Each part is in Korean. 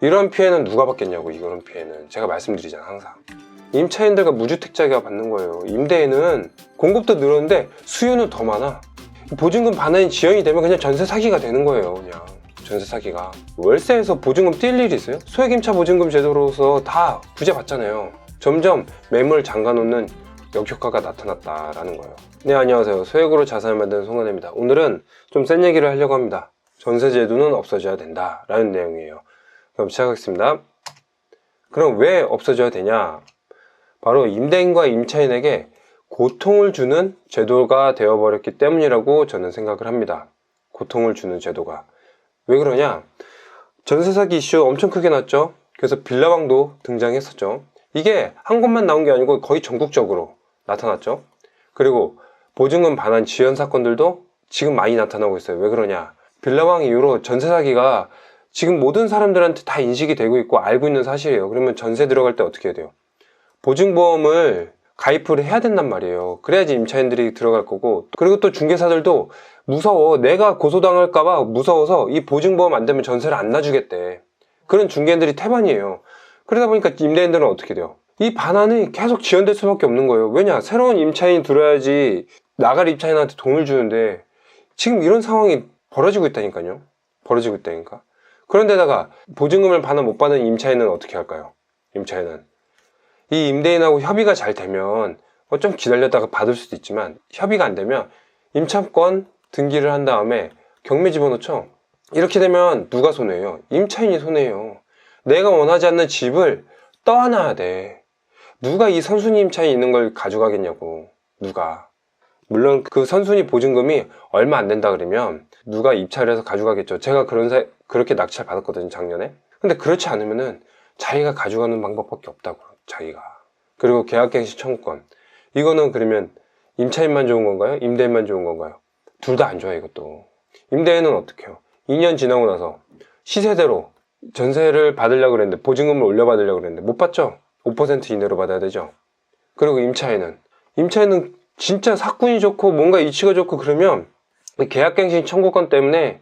이런 피해는 누가 받겠냐고 이런 피해는. 제가 말씀드리잖아 항상. 임차인들과 무주택자가 받는 거예요. 임대에는 공급도 늘었는데 수요는 더 많아. 보증금 반환이 지연이 되면 그냥 전세 사기가 되는 거예요 그냥. 전세 사기가. 월세에서 보증금 뛸 일이 있어요? 소액임차 보증금 제도로서 다 구제 받잖아요. 점점 매물 잠가놓는 역효과가 나타났다라는 거예요. 네 안녕하세요. 소액으로 자산을 만드는 송은혜입니다. 오늘은 좀 센 얘기를 하려고 합니다. 전세 제도는 없어져야 된다 라는 내용이에요 그럼 시작하겠습니다. 그럼 왜 없어져야 되냐? 바로 임대인과 임차인에게 고통을 주는 제도가 되어버렸기 때문이라고 저는 생각을 합니다. 고통을 주는 제도가. 왜 그러냐? 전세 사기 이슈 엄청 크게 났죠? 그래서 빌라왕도 등장했었죠. 이게 한 곳만 나온 게 아니고 거의 전국적으로 나타났죠. 그리고 보증금 반환 지연 사건들도 지금 많이 나타나고 있어요. 왜 그러냐? 빌라왕 이후로 전세 사기가 지금 모든 사람들한테 다 인식이 되고 있고 알고 있는 사실이에요 그러면 전세 들어갈 때 어떻게 해야 돼요 보증보험을 가입을 해야 된단 말이에요. 그래야지 임차인들이 들어갈 거고. 그리고 또 중개사들도 무서워. 내가 고소당할까봐 무서워서 이 보증보험 안 되면 전세를 안 놔주겠대. 그런 중개인들이 태반이에요. 그러다 보니까 임대인들은 어떻게 돼요? 이 반환이 계속 지연될 수밖에 없는 거예요. 왜냐? 새로운 임차인이 들어야지 나갈 임차인한테 돈을 주는데 지금 이런 상황이 벌어지고 있다니까요. 벌어지고 있다니까. 그런데다가 보증금을 반환 못 받은 임차인은 어떻게 할까요? 임차인은. 이 임대인하고 협의가 잘 되면 어, 좀 기다렸다가 받을 수도 있지만 협의가 안 되면 임차권 등기를 한 다음에 경매 집어넣죠. 이렇게 되면 누가 손해예요? 임차인이 손해예요. 내가 원하지 않는 집을 떠안아야 돼. 누가 이 선순위 임차인 있는 걸 가져가겠냐고. 누가. 물론 그 선순위 보증금이 얼마 안 된다 그러면 누가 입찰을 해서 가져가겠죠. 제가 그런 사, 그렇게 낙찰 받았거든요, 작년에. 근데 그렇지 않으면은 자기가 가져가는 방법밖에 없다고. 자기가. 그리고 계약갱신 청구권. 이거는 그러면 임차인만 좋은 건가요? 임대인만 좋은 건가요? 둘 다 안 좋아요, 이것도. 임대인은 어떻게 해요? 2년 지나고 나서 시세대로 전세를 받으려고 그랬는데, 보증금을 올려받으려고 그랬는데, 못 받죠? 5% 이내로 받아야 되죠? 그리고 임차인은? 임차인은 진짜 사건이 좋고, 뭔가 이치가 좋고, 그러면 계약갱신 청구권 때문에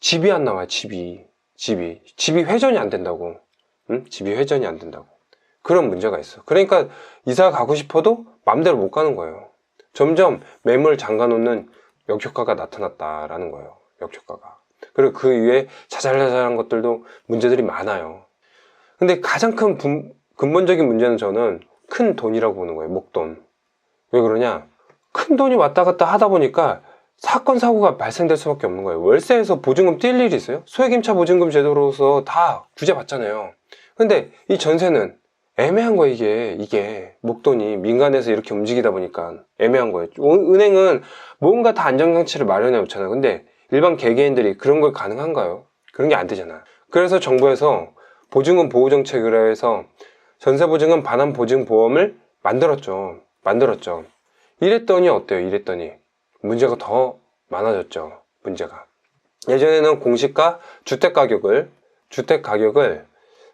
집이 안 나와요, 집이. 집이. 집이 회전이 안 된다고. 응? 집이 회전이 안 된다고. 그런 문제가 있어. 그러니까 이사 가고 싶어도 마음대로 못 가는 거예요. 점점 매물 잠가놓는 역효과가 나타났다라는 거예요. 역효과가. 그리고 그 위에 자잘자잘한 것들도 문제들이 많아요. 근데 가장 큰 분- 근본적인 문제는 저는 큰 돈이라고 보는 거예요. 목돈. 왜 그러냐? 큰 돈이 왔다 갔다 하다 보니까 사건 사고가 발생될 수밖에 없는 거예요. 월세에서 보증금 뛸 일이 있어요? 소액임차 보증금 제도로서 다 구제받잖아요. 근데 이 전세는 애매한 거예요, 이게. 이게. 목돈이 민간에서 이렇게 움직이다 보니까 애매한 거예요. 은- 은행은 뭔가 다 안전장치를 마련해 놓잖아요. 근데 일반 개개인들이 그런 걸 가능한가요? 그런 게 안 되잖아. 그래서 정부에서 보증금 보호 정책을 해서 전세 보증금 반환 보증 보험을 만들었죠. 만들었죠. 이랬더니 어때요? 이랬더니 문제가 더 많아졌죠. 문제가. 예전에는 공시가 주택 가격을 주택 가격을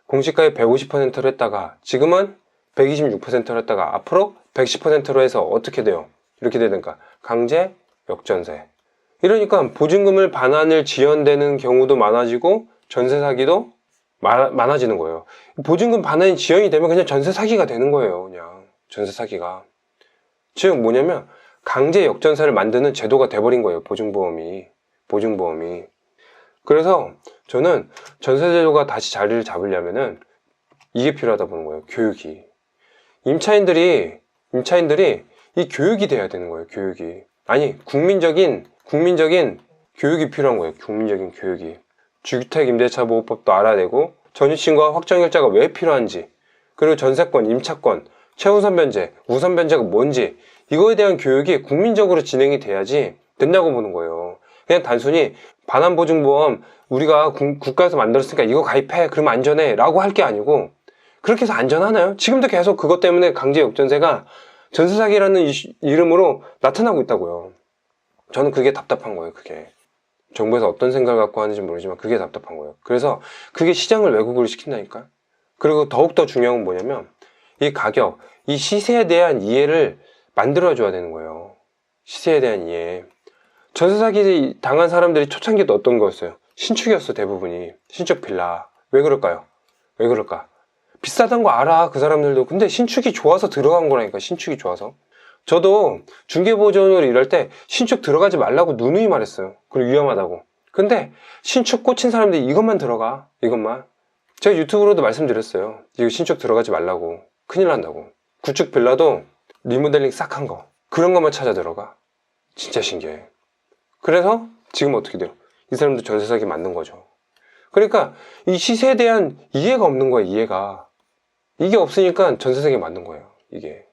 공시가의 150%로 했다가 지금은 126%로 했다가 앞으로 110%로 해서 어떻게 돼요? 이렇게 되니까 강제 역전세. 이러니까 보증금을 반환을 지연되는 경우도 많아지고 전세 사기도 마- 많아지는 거예요. 보증금 반환이 지연이 되면 그냥 전세 사기가 되는 거예요. 그냥 전세 사기가. 즉 뭐냐면 강제 역전세를 만드는 제도가 돼버린 거예요. 보증보험이 보증보험이. 그래서 저는 전세제도가 다시 자리를 잡으려면은 이게 필요하다 보는 거예요. 교육이. 임차인들이, 임차인들이 이 교육이 돼야 되는 거예요. 교육이. 아니, 국민적인, 국민적인 교육이 필요한 거예요. 국민적인 교육이. 주택 임대차 보호법도 알아야 되고, 전입신고와 확정일자가 왜 필요한지, 그리고 전세권, 임차권, 최우선 변제, 우선 변제가 뭔지, 이거에 대한 교육이 국민적으로 진행이 돼야지 된다고 보는 거예요. 그냥 단순히 반환보증보험 우리가 국- 국가에서 만들었으니까 이거 가입해 그러면 안전해 라고 할 게 아니고 그렇게 해서 안전하나요? 지금도 계속 그것 때문에 강제 역전세가 전세 사기라는 이슈- 이름으로 나타나고 있다고요 저는 그게 답답한 거예요 그게 정부에서 어떤 생각을 갖고 하는지 모르지만 그게 답답한 거예요 그래서 그게 시장을 왜곡을 시킨다니까 그리고 더욱더 중요한 건 뭐냐면 이 가격, 이 시세에 대한 이해를 만들어줘야 되는 거예요. 시세에 대한 이해. 전세 사기 당한 사람들이 초창기도 어떤 거였어요? 신축이었어 대부분이. 신축 빌라. 왜 그럴까요? 왜 그럴까? 비싸단 거 알아 그 사람들도. 근데 신축이 좋아서 들어간 거라니까 신축이 좋아서. 저도 중개보조원으로 일할 때 신축 들어가지 말라고 누누이 말했어요. 그리고 위험하다고. 근데 신축 꽂힌 사람들이 이것만 들어가 이것만. 제가 유튜브로도 말씀드렸어요. 이거 신축 들어가지 말라고. 큰일 난다고. 구축 빌라도 리모델링 싹 한 거. 그런 것만 찾아 들어가. 진짜 신기해. 그래서 지금 어떻게 돼요? 이 사람도 전세 사기 맞는 거죠. 그러니까 이 시세에 대한 이해가 없는 거야 이해가. 이게 없으니까 전세 사기 맞는 거예요 이게.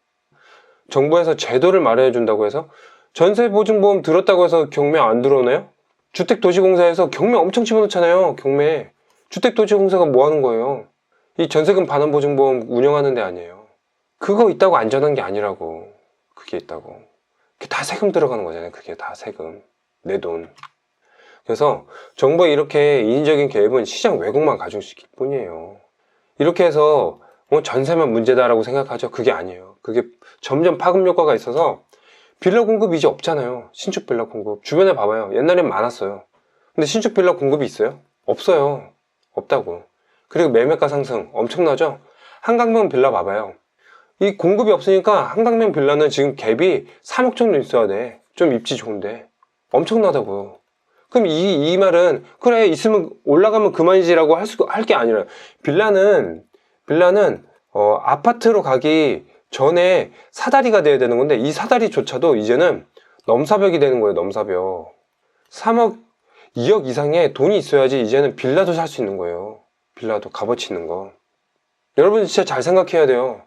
정부에서 제도를 마련해 준다고 해서 전세 보증보험 들었다고 해서 경매 안 들어오나요? 주택도시공사에서 경매 엄청 집어넣잖아요 경매 주택도시공사가 뭐 하는 거예요? 이 전세금 반환 보증보험 운영하는 데 아니에요 그거 있다고 안전한 게 아니라고 그게 있다고. 그게 다 세금 들어가는 거잖아요 그게 다 세금. 내 돈. 그래서 정부의 이렇게 인위적인 개입은 시장 왜곡만 가져오실 뿐이에요. 이렇게 해서 뭐 전세만 문제다라고 생각하죠. 그게 아니에요. 그게 점점 파급 효과가 있어서 빌라 공급이 이제 없잖아요. 신축 빌라 공급. 주변에 봐봐요. 옛날엔 많았어요. 근데 신축 빌라 공급이 있어요? 없어요. 없다고. 그리고 매매가 상승 엄청나죠? 한강변 빌라 봐봐요 이 공급이 없으니까 한강변 빌라는 지금 갭이 3억 정도 있어야 돼 좀 입지 좋은데. 엄청나다고요 그럼 이, 이 말은 그래 있으면 올라가면 그만이지라고 할 수 할 게 아니라. 빌라는 빌라는 어, 아파트로 가기 전에 사다리가 돼야 되는 건데 이 사다리조차도 이제는 넘사벽이 되는 거예요 넘사벽. 3억 2억 이상의 돈이 있어야지 이제는 빌라도 살 수 있는 거예요. 빌라도 값어치 있는 거. 여러분 진짜 잘 생각해야 돼요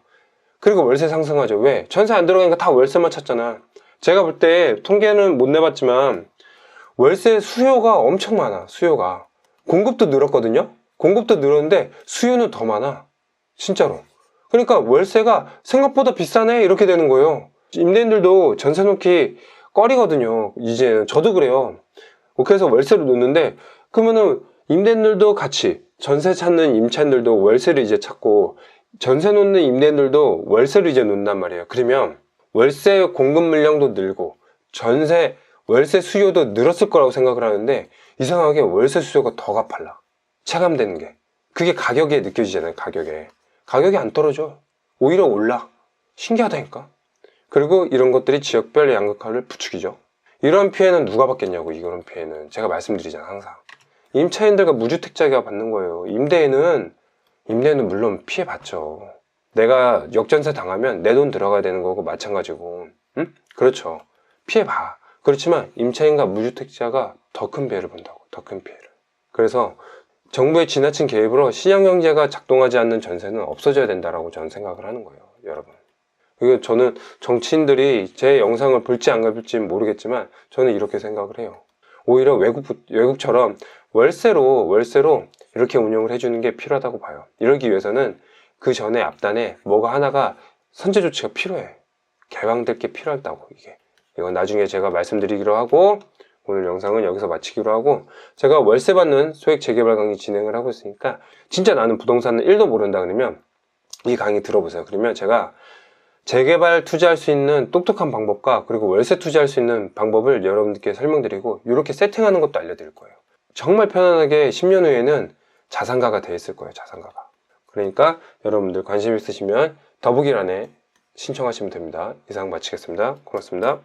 그리고 월세 상승하죠. 왜? 전세 안 들어가니까 다 월세만 찾잖아. 제가 볼 때 통계는 못 내봤지만 월세 수요가 엄청 많아 수요가. 공급도 늘었거든요? 공급도 늘었는데 수요는 더 많아 진짜로. 그러니까 월세가 생각보다 비싸네? 이렇게 되는 거예요. 임대인들도 전세 놓기 꺼리거든요 이제는 저도 그래요. 그래서 월세를 놓는데 그러면은 임대인들도 같이 전세 찾는 임차인들도 월세를 이제 찾고 전세 놓는 임대인들도 월세를 이제 놓는단 말이에요. 그러면 월세 공급 물량도 늘고 전세 월세 수요도 늘었을 거라고 생각을 하는데 이상하게 월세 수요가 더 가팔라. 체감되는 게. 그게 가격에 느껴지잖아요 가격에. 가격이 안 떨어져. 오히려 올라. 신기하다니까. 그리고 이런 것들이 지역별 양극화를 부추기죠. 이런 피해는 누가 받겠냐고 이런 피해는. 제가 말씀드리잖아요 항상. 임차인들과 무주택자가 받는 거예요. 임대인은 임대인은 물론 피해 받죠. 내가 역전세 당하면 내 돈 들어가야 되는 거고 마찬가지고. 응? 그렇죠. 피해 봐. 그렇지만 임차인과 무주택자가 더 큰 피해를 본다고. 더 큰 피해를. 그래서 정부의 지나친 개입으로 시장 경제가 작동하지 않는 전세는 없어져야 된다라고 저는 생각을 하는 거예요 여러분. 이거 저는 정치인들이 제 영상을 볼지 안 볼지 모르겠지만 저는 이렇게 생각을 해요. 오히려 외국 외국처럼 월세로 월세로 이렇게 운영을 해주는 게 필요하다고 봐요. 이러기 위해서는 그 전에 앞단에 뭐가 하나가 선제 조치가 필요해. 개방될 게 필요하다고 이게. 이건 나중에 제가 말씀드리기로 하고 오늘 영상은 여기서 마치기로 하고 제가 월세 받는 소액 재개발 강의 진행을 하고 있으니까 진짜 나는 부동산은 1도 모른다 그러면 이 강의 들어보세요. 그러면 제가 재개발 투자할 수 있는 똑똑한 방법과 그리고 월세 투자할 수 있는 방법을 여러분들께 설명드리고 이렇게 세팅하는 것도 알려드릴 거예요. 정말 편안하게 10년 후에는 자산가가 돼 있을 거예요 자산가가. 그러니까 여러분들 관심 있으시면 더보기란에 신청하시면 됩니다. 이상 마치겠습니다. 고맙습니다